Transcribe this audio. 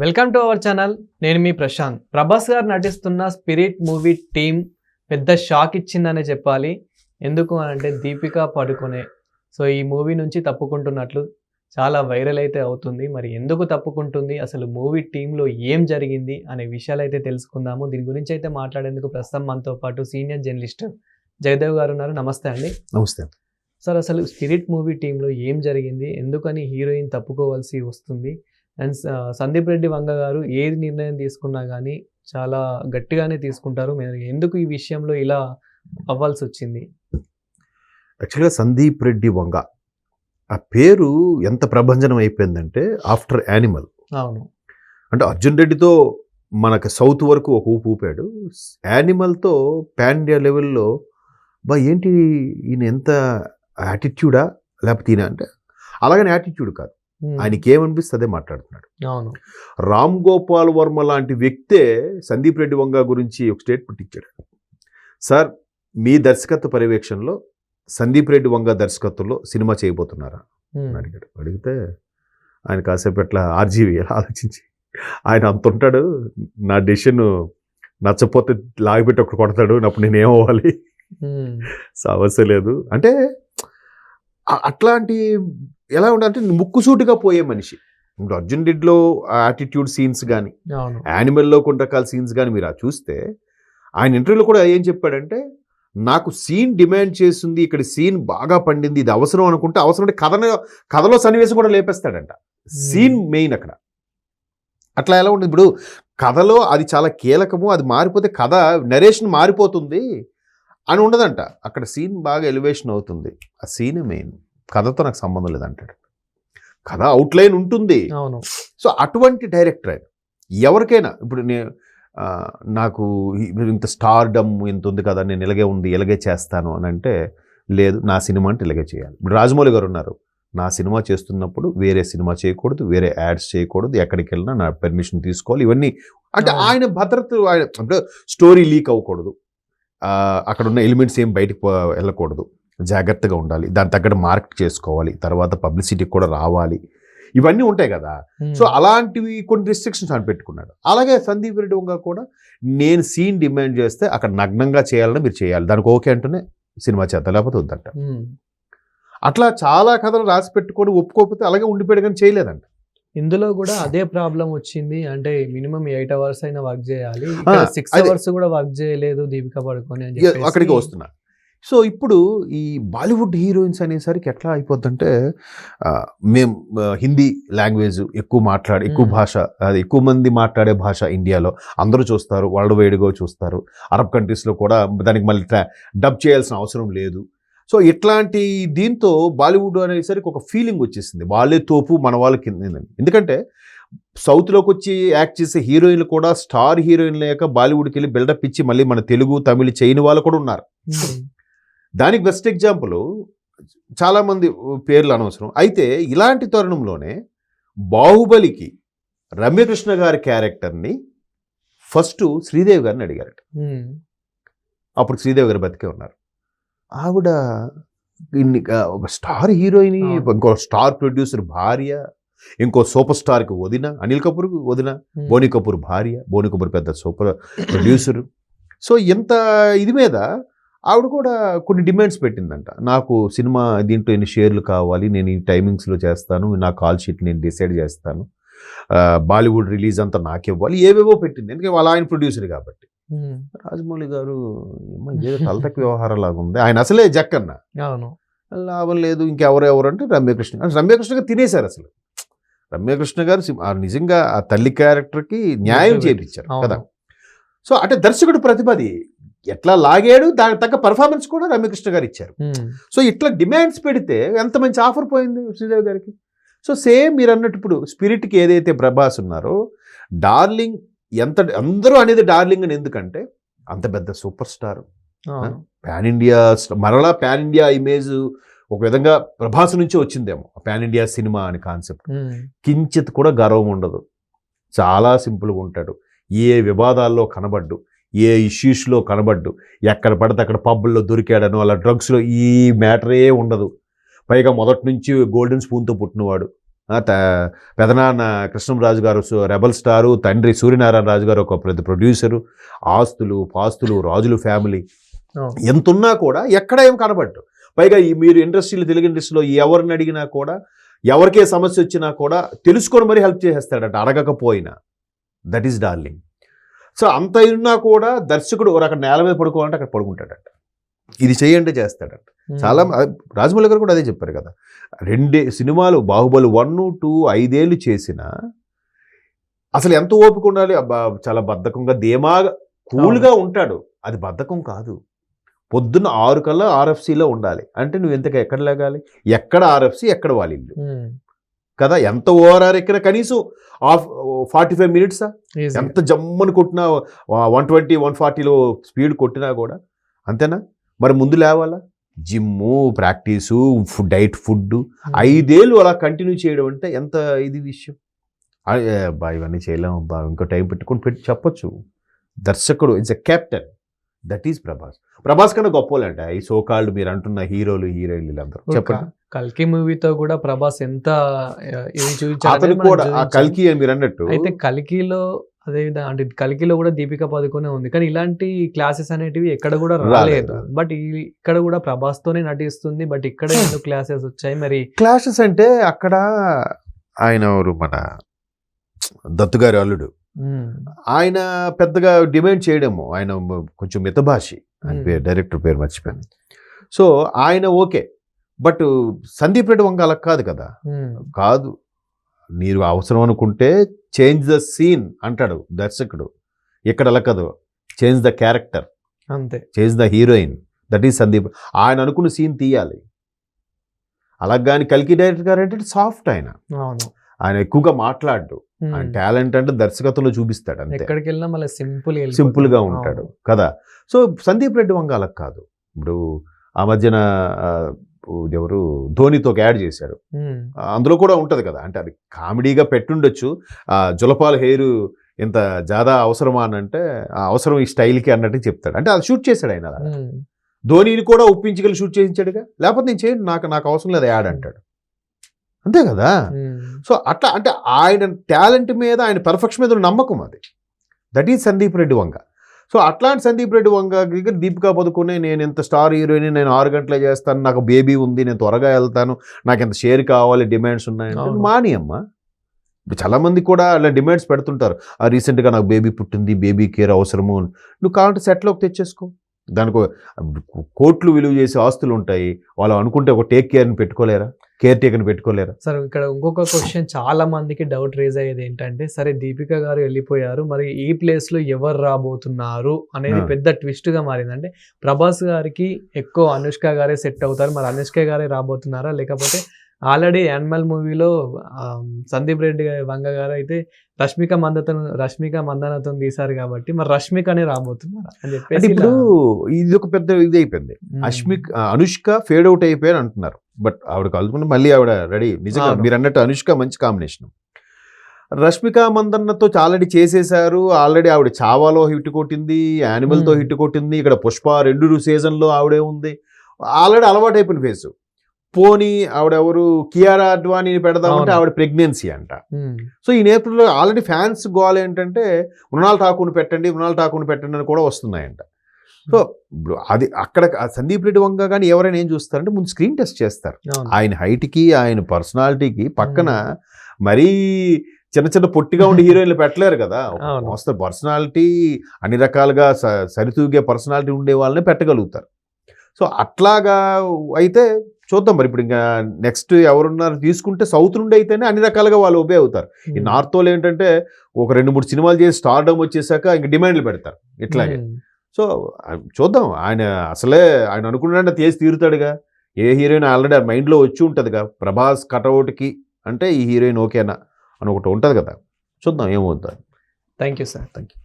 Welcome to our channel నేను మీ ప్రశాంత్. ప్రభాస్ గారు నటిస్తున్న స్పిరిట్ మూవీ టీం పెద్ద షాక్ ఇచ్చిందనే చెప్పాలి. ఎందుకు అని అంటే దీపికా పడుకునే. సో ఈ మూవీ నుంచి తప్పుకుంటున్నట్లు చాలా వైరల్ అయితే అవుతుంది. మరి ఎందుకు తప్పుకుంటుంది? అసలు మూవీ టీంలో ఏం జరిగింది? అనే విషయాలు అయితే తెలుసుకుందాము. దీని గురించి అయితే మాట్లాడేందుకు ప్రస్తుతం మనతో పాటు సీనియర్ జర్నలిస్ట్ జయదేవ్ గారు ఉన్నారు. నమస్తే అండి. నమస్తే. సార్ అసలు స్పిరిట్ మూవీ టీంలో ఏం జరిగింది? ఎందుకని హీరోయిన్ తప్పుకోవాల్సి వస్తుంది? అండ్ సందీప్ రెడ్డి వంగ గారు ఏది నిర్ణయం తీసుకున్నా కానీ చాలా గట్టిగానే తీసుకుంటారు. మీరు ఎందుకు ఈ విషయంలో ఇలా అవ్వాల్సి వచ్చింది యాక్చువల్గా సందీప్ రెడ్డి వంగ ఆ పేరు ఎంత ప్రభంజనం అయిపోయిందంటే ఆఫ్టర్ యానిమల్. అవును. అంటే అర్జున్ రెడ్డితో మనకు సౌత్ వరకు ఒక ఊపు ఊపాడు. యానిమల్తో పాన్ ఇండియా లెవెల్లో బా ఏంటి ఈయన ఎంత యాటిట్యూడా? లేకపోతే ఈయన అంటే అలాగని యాటిట్యూడ్ కాదు. ఆయనకి ఏమనిపిస్తే అదే మాట్లాడుతున్నాడు. అవును. రామ్ గోపాల్ వర్మ లాంటి వ్యక్తే సందీప్ రెడ్డి వంగ గురించి ఒక స్టేట్మెంట్ ఇచ్చాడు సార్ మీ దర్శకత్వ పర్యవేక్షణలో సందీప్ రెడ్డి వంగ దర్శకత్వంలో సినిమా చేయబోతున్నారా? అడిగాడు. అడిగితే ఆయన కాసేపు ఎట్లా ఆర్జీవి ఆలోచించి ఆయన అంత ఉంటాడు నా డెసిషన్ నచ్చపోతే లాగిపెట్టి ఒకటి కొడతాడు అప్పుడు నేను ఏమవ్వాలి? సమస్య లేదు. అంటే అట్లాంటి ఎలా ఉండాలంటే ముక్కుసూటిగా పోయే మనిషి. ఇప్పుడు అర్జున్ రెడ్డిలో యాటిట్యూడ్ సీన్స్ కానీ యానిమల్లో కొన్ని రకాల సీన్స్ కానీ మీరు ఆ చూస్తే ఆయన ఇంటర్వ్యూలో కూడా ఏం చెప్పాడంటే నాకు సీన్ డిమాండ్ చేస్తుంది ఇక్కడ సీన్ బాగా పండింది ఇది అవసరం అనుకుంటే అవసరం అంటే కథను కథలో సన్నివేశం కూడా లేపేస్తాడంట. సీన్ మెయిన్ అక్కడ. అట్లా ఎలా ఉంటుంది ఇప్పుడు కథలో అది చాలా కీలకము అది మారిపోతే కథ నరేషన్ మారిపోతుంది అని ఉండదంట. అక్కడ సీన్ బాగా ఎలివేషన్ అవుతుంది. ఆ సీన్ మెయిన్ కథతో నాకు సంబంధం లేదంటాడు. కథ అవుట్లైన్ ఉంటుంది. అవును. సో అటువంటి డైరెక్టర్ ఆయన. ఎవరికైనా ఇప్పుడు నేను నాకు ఇంత స్టార్డమ్ ఇంత ఉంది కదా నేను ఇలాగే ఉంది ఇలాగే చేస్తాను అని అంటే లేదు నా సినిమా అంటే ఇలాగే చేయాలి. ఇప్పుడు రాజమౌళి గారు ఉన్నారు. నా సినిమా చేస్తున్నప్పుడు వేరే సినిమా చేయకూడదు వేరే యాడ్స్ చేయకూడదు ఎక్కడికి వెళ్ళినా నా పర్మిషన్ తీసుకోవాలి ఇవన్నీ. అంటే. ఆయన భద్రత ఆయన అంటే స్టోరీ లీక్ అవ్వకూడదు. అక్కడ ఉన్న ఎలిమెంట్స్ ఏం బయటికి వెళ్ళకూడదు. జాగ్రత్తగా ఉండాలి. దాని తగ్గట్టు మార్కెట్ చేసుకోవాలి. తర్వాత పబ్లిసిటీకి కూడా రావాలి. ఇవన్నీ ఉంటాయి కదా. సో అలాంటివి కొన్ని రిస్ట్రిక్షన్స్ అని పెట్టుకున్నాడు. అలాగే సందీప్ రెడ్డి వంగ కూడా నేను సీన్ డిమాండ్ చేస్తే అక్కడ నగ్నంగా చేయాలని మీరు చేయాలి. దానికి ఓకే అంటేనే సినిమా చేద్దాం లేకపోతే వద్దంట. అట్లా చాలా కథలు రాసి పెట్టుకొని ఒప్పుకోకపోతే అలాగే ఉండిపోయాడు కానీ చేయలేదంట. ఇందులో కూడా అదే ప్రాబ్లం వచ్చింది. అంటే మినిమం ఎయిట్ అవర్స్ అయినా వర్క్ చేయాలి. సిక్స్. అవర్స్ కూడా వర్క్ చేయలేదు దీపిక పడుకొని అక్కడికి వస్తున్నా. సో ఇప్పుడు ఈ బాలీవుడ్ హీరోయిన్స్ అనేసరికి ఎట్లా అయిపోద్దంటే ఆ, మేం ఆ, హిందీ లాంగ్వేజ్ ఎక్కువ మాట్లాడే ఎక్కువ మ్మ్. భాష అది ఎక్కువ మంది మాట్లాడే భాష ఇండియాలో. అందరూ చూస్తారు వరల్డ్ వైడ్గా చూస్తారు. అరబ్ కంట్రీస్లో కూడా దానికి మళ్ళీ డబ్ చేయాల్సిన అవసరం లేదు. సో ఇట్లాంటి దీంతో బాలీవుడ్ అనేసరికి ఒక ఫీలింగ్ వచ్చేసింది. వాళ్ళే తోపు మన వాళ్ళ కింద ఎందుకంటే సౌత్లోకి వచ్చి యాక్ట్ చేసే హీరోయిన్లు కూడా స్టార్ హీరోయిన్ లేక బాలీవుడ్కి వెళ్ళి బిల్డప్ ఇచ్చి మళ్ళీ మన తెలుగు తమిళ చేయని వాళ్ళు కూడా ఉన్నారు. దానికి బెస్ట్ ఎగ్జాంపుల్ చాలామంది పేర్లు అనవసరం. అయితే ఇలాంటి తరుణంలోనే బాహుబలికి రమ్యకృష్ణ గారి క్యారెక్టర్ని ఫస్ట్ శ్రీదేవి గారిని అడిగారట. అప్పుడు శ్రీదేవి గారు బతికే ఉన్నారు. ఆవిడ ఇన్ని ఒక స్టార్ హీరోయిన్. ఇంకో స్టార్ ప్రొడ్యూసర్ భార్య ఇంకో సూపర్ స్టార్కి వదిన అనిల్ కపూర్కి వదిన. బోని కపూర్ భార్య బోని కపూర్ పెద్ద సూపర్ ప్రొడ్యూసర్. సో ఇంత ఇది మీద ఆవిడ కూడా కొన్ని డిమాండ్స్ పెట్టిందంట. నాకు సినిమా దీంట్లో ఎన్ని షేర్లు కావాలి నేను ఈ టైమింగ్స్లో చేస్తాను నా కాల్ షీట్ నేను డిసైడ్ చేస్తాను. బాలీవుడ్ రిలీజ్ అంతా నాకు ఇవ్వాలి ఏవేవో పెట్టింది. ఎందుకంటే వాళ్ళ ఆయన ప్రొడ్యూసర్ కాబట్టి. రాజమౌళి గారు ఏమో ఇదేదో తలతక్క వ్యవహారం లాగా ఉంది. ఆయన అసలే జక్కన్న అవును. లాభం లేదు ఇంకెవరెవరు అంటే రమ్యకృష్ణ అంటే రమ్యకృష్ణ గారు తినేశారు అసలు. రమ్యకృష్ణ గారు నిజంగా ఆ తల్లి క్యారెక్టర్కి న్యాయం చేయించారు. కదా. సో అంటే దర్శకుడు ప్రతిభది ఎట్లా లాగాడు దానికి తగ్గ పర్ఫార్మెన్స్ కూడా రమ్యకృష్ణ గారు ఇచ్చారు. సో ఇట్లా డిమాండ్స్ పెడితే ఎంత మంచి ఆఫర్ పోయింది శ్రీదేవి గారికి? సో సేమ్ మీరు అన్నట్టు ఇప్పుడు స్పిరిట్కి ఏదైతే ప్రభాస్ ఉన్నారో డార్లింగ్ ఎంత అందరూ అనేది డార్లింగ్ అని ఎందుకంటే అంత పెద్ద సూపర్ స్టార్ పాన్ ఇండియా మరలా పాన్ ఇండియా ఇమేజ్ ఒక విధంగా ప్రభాస్ నుంచి వచ్చిందేమో పాన్ ఇండియా సినిమా అని కాన్సెప్ట్ కించిత్ కూడా గర్వం ఉండదు. చాలా సింపుల్గా ఉంటాడు. ఏ వివాదాల్లో కనబడ్డు. ఏ ఇష్యూస్లో కనబడ్డు? ఎక్కడ పడితే అక్కడ పబ్బుల్లో దొరికాడను అలా డ్రగ్స్లో ఈ మ్యాటరే ఉండదు. పైగా మొదటి నుంచి గోల్డెన్ స్పూన్తో పుట్టినవాడు. పెదనాన్న కృష్ణంరాజు గారు రెబల్ స్టారు తండ్రి సూర్యనారాయణ రాజు గారు ఒక పెద్ద ప్రొడ్యూసరు ఆస్తులు పాస్తులు రాజులు ఫ్యామిలీ. ఎంతున్నా కూడా ఎక్కడ ఏం కనబడ్డు? పైగా ఈ మీరు ఇండస్ట్రీలో తెలుగు ఇండస్ట్రీలో ఎవరిని అడిగినా కూడా ఎవరికే సమస్య వచ్చినా కూడా తెలుసుకొని మరీ హెల్ప్ చేసేస్తాడట అడగకపోయినా. That is darling. సో అంత ఉన్నా కూడా దర్శకుడు ఒక అక్కడ నేల మీద పడుకోవాలంటే అక్కడ పడుకుంటాడట. ఇది చేయండి చేస్తాడట. చాలా రాజమౌళి గారు కూడా అదే చెప్పారు కదా. రెండే సినిమాలు బాహుబలి వన్ టూ ఐదేళ్ళు చేసిన అసలు ఎంత ఓపిక ఉండాలి? అబ్బా చాలా బద్ధకంగా ధీమాగా కూల్గా ఉంటాడు. అది బద్ధకం కాదు. పొద్దున్న ఆరు కల్లా ఆర్ఎఫ్సిలో ఉండాలి. అంటే నువ్వు ఎంతగా ఎక్కడ లేగాలి? ఎక్కడ ఆర్ఎఫ్సి ఎక్కడ వాళ్ళ. కదా? ఎంత ఓఆర్ఆర్ ఎక్కడ కనీసం ఆఫ్ ఫార్టీ ఫైవ్ మినిట్సా. ఎంత జమ్మని కొట్టినా వన్ ట్వంటీ వన్ ఫార్టీలో స్పీడ్ కొట్టినా కూడా. అంతేనా? మరి ముందు లేవాలా? Gym practice food diet food um. ఐదేళ్ళు అలా కంటిన్యూ చేయడం అంటే ఎంత ఇది విషయం? అబ్బా ఇవన్నీ చేయలేం అబ్బా ఇంకో టైం పెట్టుకొని పెట్టి చెప్పొచ్చు. దర్శకుడు it's a captain. That is Prabhas. Prabhas కన్నా గొప్పలంట ఈ సోకాళ్ళు మీరు అంటున్న హీరోలు హీరోయిన్లు ఒక చెప్పండి. కల్కి మూవీతో కూడా ప్రభాస్ ఎంత ఆ, ఇది చూపించాడు అతను అనేది మనం కూడా ఆ చూపించాం. కల్కి మీరు అన్నట్టు అయితే కల్కిలో అదే విధంగా అంటే కల్కిలో కూడా దీపిక పదుకొనే ఉంది. కానీ ఇలాంటి క్లాసెస్ అనేటివి ఎక్కడ కూడా రాలేదు. బట్ ఇక్కడ కూడా ప్రభాస్ తోనే నటిస్తుంది. బట్ ఇక్కడ ఎందుకు క్లాసెస్ వచ్చాయి? మరి క్లాషెస్ అంటే అక్కడ ఆయన మన దత్తుగారి అల్లుడు. ఆయన పెద్దగా డిమాండ్ చేయడము. ఆయన కొంచెం మితభాషి. పేరు డైరెక్టర్ పేరు మర్చిపోయాను. సో ఆయన ఓకే. బట్ సందీప్ రెడ్డి వంగ అలా కాదు కదా. కాదు. మీరు అవసరం అనుకుంటే చేంజ్ ద సీన్ అంటాడు దర్శకుడు. ఇక్కడ అలా కాదు. Change the character. అంతే. Change the heroine. That is Sandeep. ఆయన అనుకున్న సీన్ తీయాలి. అలా కానీ కల్కి డైరెక్టర్ గారు అంటే సాఫ్ట్ ఆయన. ఆయన ఎక్కువగా మాట్లాడు. ఆయన టాలెంట్ అంటే దర్శకత్వంలో చూపిస్తాడు అంతే. ఎక్కడికి వెళ్ళినా మళ్ళీ సింపుల్ సింపుల్గా ఉంటాడు కదా. సో సందీప్ రెడ్డి వంగ అలా కాదు. ఇప్పుడు ఆ మధ్యన ఎవరు ధోనితో యాడ్ చేశాడు ఆ, అందులో కూడా ఉంటది కదా. అంటే అది కామెడీగా పెట్టుండొచ్చు. ఆ జులపాల హెయిర్ ఇంత జాదా అవసరమా అని అంటే ఆ అవసరం ఈ స్టైల్కి అన్నట్టు చెప్తాడు. అంటే అది షూట్ చేశాడు ఆయన. ధోనిని కూడా ఒప్పించగలి షూట్ చేయించాడుగా? లేకపోతే నేను చేయను నాకు నాకు అవసరం లేదు యాడ్ అంటాడు. అంతే కదా? సో అట్లా అంటే ఆయన టాలెంట్ మీద ఆయన పర్ఫెక్షన్ మీద నమ్మకం అది. That is Sandeep Reddy Vanga so అట్లాంటి సందీప్ రెడ్డి వంగ దగ్గర దీపికా పదుకునే నేను ఇంత స్టార్ హీరోయిన్ నేను ఆరు గంటలే చేస్తాను నాకు బేబీ ఉంది నేను త్వరగా వెళ్తాను నాకు ఇంత షేర్ కావాలి డిమాండ్స్ ఉన్నాయంటే అవును. మాని అమ్మా ఇప్పుడు చాలా మంది కూడా అలా డిమాండ్స్ పెడుతుంటారు ఆ రీసెంట్గా నాకు బేబీ పుట్టింది బేబీ కేర్ అవసరము అని. నువ్వు కావాలంటే సెట్లోకి తెచ్చేసుకో దానికి కోట్లు విలువ చేసే ఆస్తులు ఉంటాయి. వాళ్ళు అనుకుంటే ఒక టేక్ కేర్ని పెట్టుకోలేరా? కేర్ టేకర్ని పెట్టుకోలేరా? సరే ఇక్కడ ఇంకొక క్వశ్చన్ చాలా మందికి డౌట్ రేజ్ అయ్యేది ఏంటంటే సరే దీపిక గారు వెళ్ళిపోయారు మరి ఈ ప్లేస్లో ఎవరు రాబోతున్నారు అనేది. పెద్ద ట్విస్ట్గా మారింది అంటే ప్రభాస్ గారికి ఎక్కువ అనుష్క గారే సెట్ అవుతారు. మరి అనుష్క గారే రాబోతున్నారా? లేకపోతే ఆల్రెడీ యానిమల్ మూవీలో సందీప్ రెడ్డి గారి వంగ గారు అయితే రష్మిక మందతను రష్మిక మందనతో తీశారు కాబట్టి మరి రష్మికనే రాబోతున్నారా అని చెప్పేసి ఇప్పుడు ఇది ఒక పెద్ద ఇది అయిపోయింది. అష్మిక్ అనుష్క ఫేడ్ అవుట్ అయిపోయారు అంటున్నారు. బట్ ఆవిడ కలుపుకుంటే మళ్ళీ ఆవిడ రెడీ నిజంగా. మీరు అన్నట్టు అనుష్క మంచి కాంబినేషన్ రష్మిక మందన్నతో ఆల్రెడీ చేసేశారు. ఆల్రెడీ ఆవిడ చావాలో హిట్ కొట్టింది యానిమల్తో Hmm. హిట్ కొట్టింది. ఇక్కడ పుష్ప రెండు సీజన్లో ఆవిడే ఉంది. ఆల్రెడీ అలవాటు అయిపోయిన ఫేస్ పోనీ ఆవిడెవరు కియారా అడ్వాణిని పెడదామంటే. ఆవిడ ప్రెగ్నెన్సీ అంట. సో ఈ నేపథ్యంలో ఆల్రెడీ ఫ్యాన్స్ గోల్ ఏంటంటే మృణాల్ ఠాకూర్ని పెట్టండి మృణాల్ ఠాకూర్ని పెట్టండి అని కూడా వస్తున్నాయంట సో ఇప్పుడు అది అక్కడ సందీప్ రెడ్డి వంగ కానీ ఎవరైనా ఏం చూస్తారంటే ముందు స్క్రీన్ టెస్ట్ చేస్తారు. ఆయన హైట్కి ఆయన పర్సనాలిటీకి పక్కన మరీ చిన్న చిన్న పొట్టిగా ఉండే హీరోయిన్లు పెట్టలేరు కదా. మోస్తరు పర్సనాలిటీ అన్ని రకాలుగా సరితూగే పర్సనాలిటీ ఉండే వాళ్ళని పెట్టగలుగుతారు సో అట్లాగా అయితే చూద్దాం మరి. ఇప్పుడు ఇంకా నెక్స్ట్ ఎవరున్నారు? తీసుకుంటే సౌత్ నుండి అయితేనే అన్ని రకాలుగా వాళ్ళు ఒబే అవుతారు. ఈ. నార్త్ వాళ్ళు ఏంటంటే ఒక రెండు మూడు సినిమాలు చేసి స్టార్డమ్ వచ్చేసాక ఇంక డిమాండ్లు పెడతారు. ఇట్లాగే. ఉమ్. సో చూద్దాం. ఆయన అసలే ఆయన అనుకున్నాడంటే తీసి తీరుతాడుగా. ఏ హీరోయిన్ ఆల్రెడీ ఆ మైండ్లో వచ్చి ఉంటుందిగా? ప్రభాస్ కటౌట్కి అంటే ఈ హీరోయిన్ ఓకేనా? అని ఒకటి ఉంటుంది కదా. చూద్దాం ఏమవుతుంది thank you sir thank you